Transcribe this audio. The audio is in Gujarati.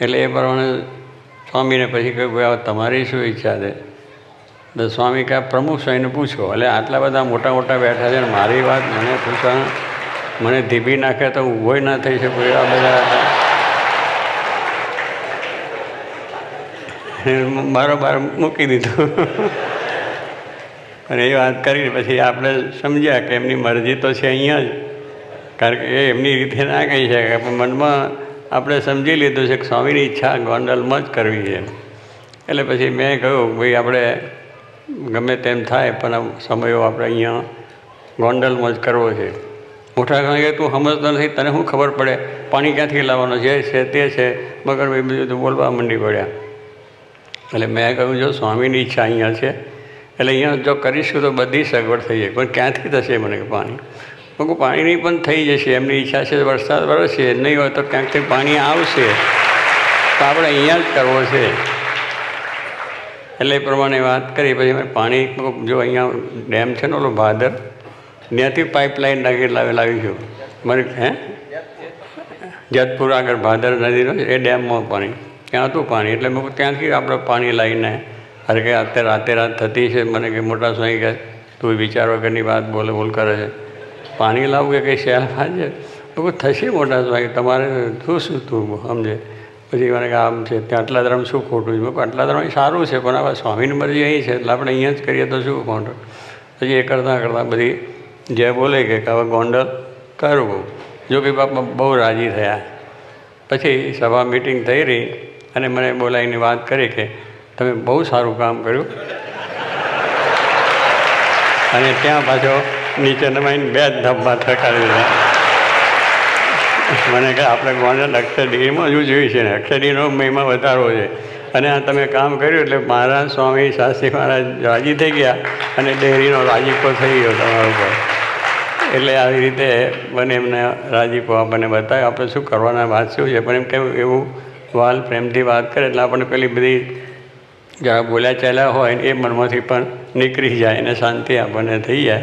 એટલે એ પ્રમાણે સ્વામીને પછી કહ્યું તમારી શું ઈચ્છા છે? તો સ્વામી કહે, પ્રમુખ સ્વામીને પૂછો. એટલે આટલા બધા મોટા મોટા બેઠા છે મારી વાત મને પૂછવા મને ધીબી નાખે તો ઊભોય ના થઈ શકું એવા બધા મારો બાર મૂકી દીધું. અને એ વાત કરી પછી આપણે સમજ્યા કે એમની મરજી તો છે અહીંયા જ. કારણ કે એ એમની રીતે ના કહી શકે પણ મનમાં આપણે સમજી લીધું છે કે સ્વામીની ઈચ્છા ગોંડલમાં જ કરવી છે. એટલે પછી મેં કહ્યું, ભાઈ આપણે ગમે તેમ થાય, પણ સમયો આપણે અહીંયા ગોંડલમાં જ કરવો છે. મોટા કારણ કે તું સમજતો નથી, તને શું ખબર પડે? પાણી ક્યાંથી લાવવાનું? જે છે તે છે. મગર ભાઈ બીજું તો બોલવા મંડી પડ્યા. એટલે મેં કહ્યું, જો સ્વામીની ઈચ્છા અહીંયા છે, એટલે અહીંયા જો કરીશું તો બધી સગવડ થઈ જાય. પણ ક્યાંથી થશે મને પાણી? કહું પાણીની પણ થઈ જશે, એમની ઈચ્છા છે વરસાદ વરસશે નહીં હોય તો ક્યાંકથી પાણી આવશે? તો આપણે અહીંયા જ કરવો છે. એટલે એ પ્રમાણે વાત કરી, પછી અમે પાણી જો અહીંયા ડેમ છે ને ઓલો ભાદર, ત્યાંથી પાઇપલાઇન નાખી લાવી લાવીશું. મને હે? જેતપુર આગળ ભાદર નદીનો છે, એ ડેમમાં પાણી. ત્યાં હતું પાણી, એટલે મેં ત્યાંથી આપણે પાણી લાવીને અરે કે અત્યારે રાતે રાત થતી છે, મને કે મોટા સ્વામી કે તું વિચાર વગરની વાત બોલે બોલ કરે છે. પાણી લાવવું કે કંઈ શેર છે તો થશે મોટા ભાગે, તમારે શું શું તું, સમજે? પછી મને કે, આમ છે, ત્યાં આટલા ધર્મ શું ખોટું છે? આટલા ધર્મ સારું છે, પણ આપણે સ્વામીની મરજી અહીં છે, એટલે આપણે અહીંયા જ કરીએ તો શું ખોટું? પછી એ કરતાં કરતાં બધી જે બોલે કે, હવે ગોંડલ કરવું જો કે બાપા બહુ રાજી થયા. પછી સભા મિટિંગ થઈ રહી અને મને બોલાવીને વાત કરી કે, તમે બહુ સારું કામ કર્યું. અને ત્યાં પાછો નીચે નમાઈને બે જ ધબ્બા થકાડી દીધા. મને કે આપણે ગોંડલ અક્ષરડીમાં જ જોયું છે ને, અક્ષરડીનો મહિમા વધારવો છે. અને આ તમે કામ કર્યું એટલે મહારાજ સ્વામી શાસ્ત્રી મહારાજ રાજી થઈ ગયા અને ડેરીનો રાજીપો થઈ ગયો તમારા ઉપર. એટલે આવી રીતે મને એમને રાજીપો આપણને બતાવ્યો. આપણે શું કરવાના વાત શું છે? પણ એમ કેમ એવું વાલ પ્રેમથી વાત કરે એટલે આપણને પેલી બધી જ્યાં બોલ્યા ચાલ્યા હોય એ મનમાંથી પણ નીકળી જાય અને શાંતિ આપણને થઈ જાય.